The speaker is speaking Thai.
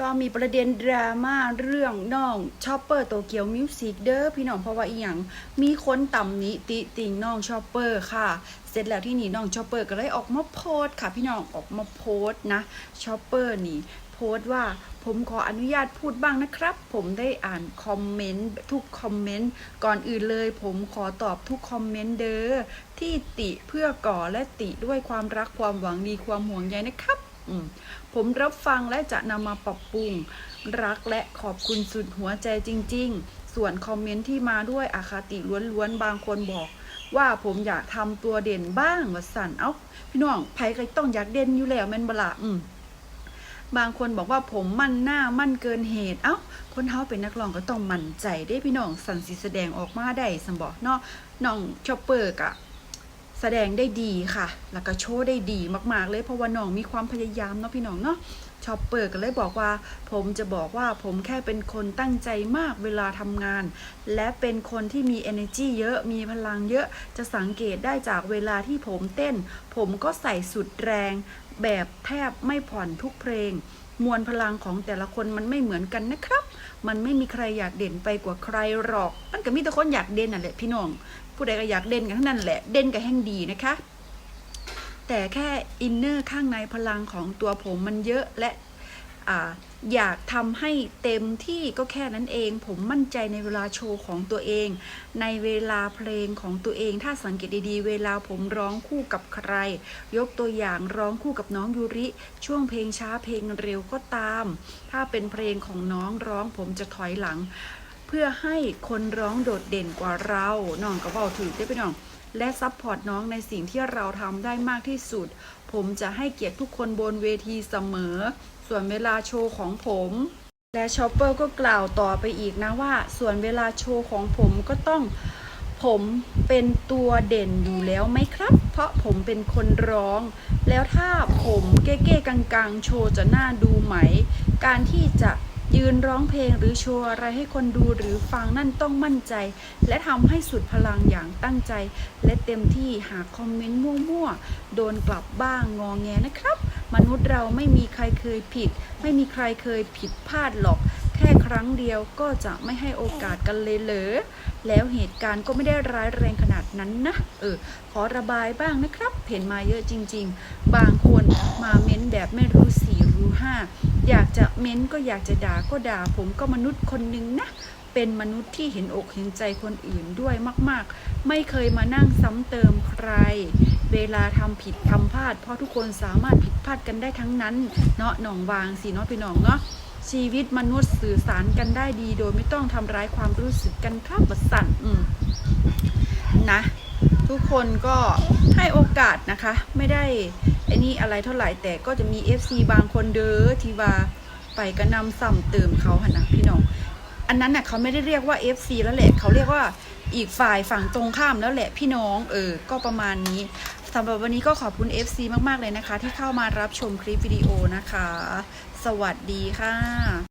ก็มีประเด็นดราม่าเรื่องน้องชอปเปอร์โตเกียวมิวสิกเด้อพี่น้องเพราะว่าอีหยังมีคนต่ำหนิติติงน้องชอปเปอร์ค่ะ เสร็จแล้วที่นี่น้องชอปเปอร์ก็เลยออกมาโพสค่ะ พี่น้องออกมาโพสนะชอปเปอร์นี่โพสว่าผมขออนุญาตพูดบ้างนะครับ ผมได้อ่านคอมเมนต์ทุกคอมเมนต์ก่อนอื่นเลย ผมขอตอบทุกคอมเมนต์เด้อที่ติเพื่อก่อและติด้วยความรักความหวังดีความห่วงใยนะครับ ผมรับฟังและจะนำมาปรับปรุง รักและขอบคุณสุดหัวใจจริง ๆ ส่วนคอมเมนต์ที่มาด้วยอาคาติล้วนๆ บางคนบอกว่าผมอยากทำตัวเด่นบ้างว่าสันเอ้าพี่น้องไผก็ต้องอยากเด่นอยู่แล้วแม่นบละอืมบางคนบอกว่าผมมั่นหน้ามั่นเกินเหตุ เอ้า คนเฮาเป็นนักร้องก็ต้องมั่นใจได้พี่น้องสันสิแสดงออกมาได้สมบอกเนาะน้องชอปเปอร์กะ แสดงได้ดีค่ะ แล้วก็โชว์ได้ดีมากๆ เลยเพราะว่าน้องมีความพยายามเนาะพี่น้องเนาะชอปเปอร์ก็เลยบอกว่า ผมจะบอกว่าผมแค่เป็นคนตั้งใจมากเวลาทำงาน และเป็นคนที่มี energy เยอะมีพลังเยอะจะสังเกตได้จากเวลาที่ผมเต้น ผมก็ใส่สุดแรง แบบแทบไม่ผ่อนทุกเพลง มวลพลังของแต่ละคนมันไม่เหมือนกันนะครับ มันไม่มีใครอยากเด่นไปกว่าใครหรอก มันก็มีแต่คนอยากเด่นน่ะแหละพี่น้อง ผู้ใดก็อยากเด่นกันทั้งนั้นแหละ เด่นก็แห่งดีนะคะ แต่แค่อินเนอร์ข้างในพลังของตัวผมมันเยอะและ อยากทำให้เต็มที่ก็แค่นั้นเอง ผมมั่นใจในเวลาโชว์ของตัวเอง ในเวลาเพลงของตัวเอง ถ้าสังเกตดีๆ เวลาผมร้องคู่กับใคร ยกตัวอย่างร้องคู่กับน้องยูริ ช่วงเพลงช้าเพลงเร็วก็ตาม ถ้าเป็นเพลงของน้องร้องผมจะถอยหลัง พื่อให้คนร้องโดดเด่นกว่าเราน้องก็บอกถือได้ไปน้อง และซัพพอร์ตน้องในสิ่งที่เราทำได้มากที่สุด ผมจะให้เกียรติทุกคนบนเวทีเสมอ ส่วนเวลาโชว์ของผมและชอปเปอร์ก็กล่าวต่อไปอีกนะว่า ส่วนเวลาโชว์ของผมก็ต้องผมเป็นตัวเด่นอยู่แล้วไหมครับ เพราะผมเป็นคนร้อง แล้วถ้าผมเก้ๆกังๆ โชว์จะน่าดูไหม การที่จะ ยืนร้องเพลงหรือโชว์อะไรให้คนดูหรือฟังนั่นต้องมั่นใจ และทำให้สุดพลังอย่างตั้งใจ และเต็มที่หากคอมเมนต์มั่วๆ โดนกลับบ้างงองแงนะครับ มนุษย์เราไม่มีใครเคยผิด ไม่มีใครเคยผิดพลาดหรอก แค่ครั้งเดียวก็จะไม่ให้โอกาสกันเลยเหรอ แล้วเหตุการณ์ก็ไม่ได้ร้ายแรงขนาดนั้นนะ เออ ขอระบายบ้างนะครับ เห็นมาเยอะจริง ๆ บางคนมาเม้นแบบไม่รู้สี่รู้ห้า อยากจะเม้นก็อยากจะด่าก็ด่า ผมก็มนุษย์คนหนึ่งนะ เป็นมนุษย์ที่เห็นอกเห็นใจคนอื่นด้วยมาก ๆ ไม่เคยมานั่งซ้ำเติมใคร เวลาทำผิดทำพลาด เพราะทุกคนสามารถผิดพลาดกันได้ทั้งนั้น เนาะหนองวางสิเนาะพี่น้องเนาะ ชีวิตมนุษย์สื่อสารกันได้ดี โดยไม่ต้องทำร้ายความรู้สึกกันครับบสั่นอืมนะ ทุกคนก็ให้โอกาสนะคะ ไม่ได้ไอ้นี่อะไรเท่าไหร่แต่ก็จะมี FC บางคนเด้อที่ว่าไปกระนำซ้ำเติมเขาหนนะพี่น้อง อันนั้นน่ะเขาไม่ได้เรียกว่า FC แล้วแหละเขาเรียกว่าอีกฝ่ายฝั่งตรงข้ามแล้วแหละพี่น้อง เออ ก็ประมาณนี้ สำหรับวันนี้ก็ขอบคุณ FC มาก ๆ เลยนะคะ ที่เข้ามารับชมคลิปวิดีโอนะคะ สวัสดีค่ะ